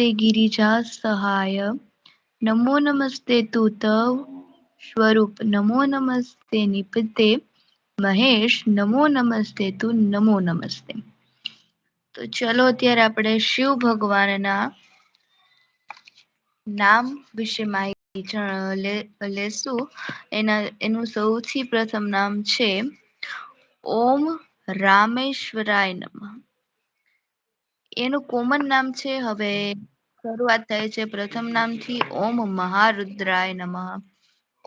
નમસ્તે ગિરિજા સહાય નમો નમસ્તે તુતવ સ્વરૂપ નમો નમસ્તે નિપતે મહેશ નમો નમસ્તે તું નમો નમસ્તે તો ચલો અત્યારે આપણે શિવ ભગવાનના નામ વિશે માહિતી લેશું એના એનું સૌથી પ્રથમ નામ છે ઓમ રામેશ્વરાય નમઃ એનું કોમન નામ છે હવે શરૂઆત થાય છે પ્રથમ નામથી ઓમ મહારુદ્રાય નમઃ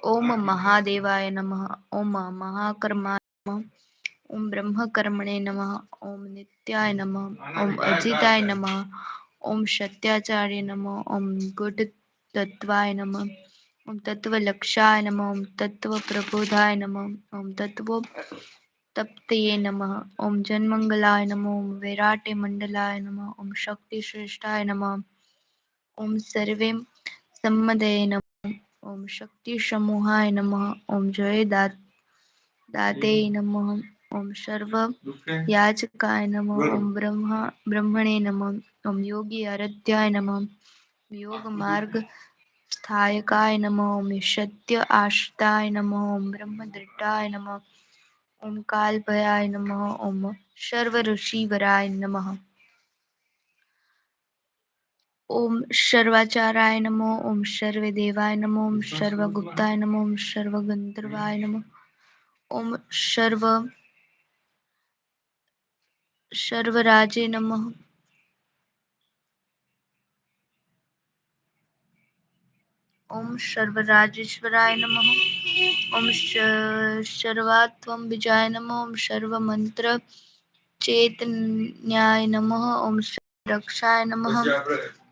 ઓમ મહાદેવાય નમઃ ઓમ મહાકર્માય નમઃ ઓમ બ્રહ્મકર્મણે નમઃ ઓમ નિત્યાય નમઃ ઓમ અજિતાય નમઃ ઓમ સત્યાચાર્ય નમઃ ઓમ ગુડ તત્વાય નમઃ ઓમ તત્વલક્ષાય નમઃ ઓમ તત્વ પ્રબોધાય નમઃ ઓમ તત્વ તપ્તયે નમઃ ઓમ જન્મંગલાય નમઃ ઓમ વિરાટે મંડલાય નમઃ ઓમ શક્તિ શ્રેષ્ઠાય નમઃ ઓમ સર્વે સંમદય નમ ઓમ શક્તિ સમૂહાય નમ ઓમ જય દાત દાતે નમ ઓમ સર્વ યાચકાય નમ ઓમ બ્રહ્મા બ્રહ્મણે નમ ઓમ યોગી આરાધ્યાય નમ યોગ માર્ગ સ્થાયકાય નમ ઓમ સત્ય આશ્રિતાય નમ ઓમ બ્રહ્મદૃઢાય નમ ઓમ કાલભયાય નમ ઓમ સર્વ ઋષિવરાય નમઃ ઓમ સર્વાચારાય નમો ઓમ સર્વે દેવાય નમો ઓમ સર્વગુપ્તાય નમો ઓમ સર્વગંધર્વાય નમો ઓમ સર્વ સર્વરાજે નમઃ ઓમ સર્વરાજેશ્વરાય નમઃ ઓમ સર્વાત્વમ બીજાય નમઃ ઓમ સર્વમંત્ર ચેતન્યાય નમઃ ઓમ રક્ષાય નમઃ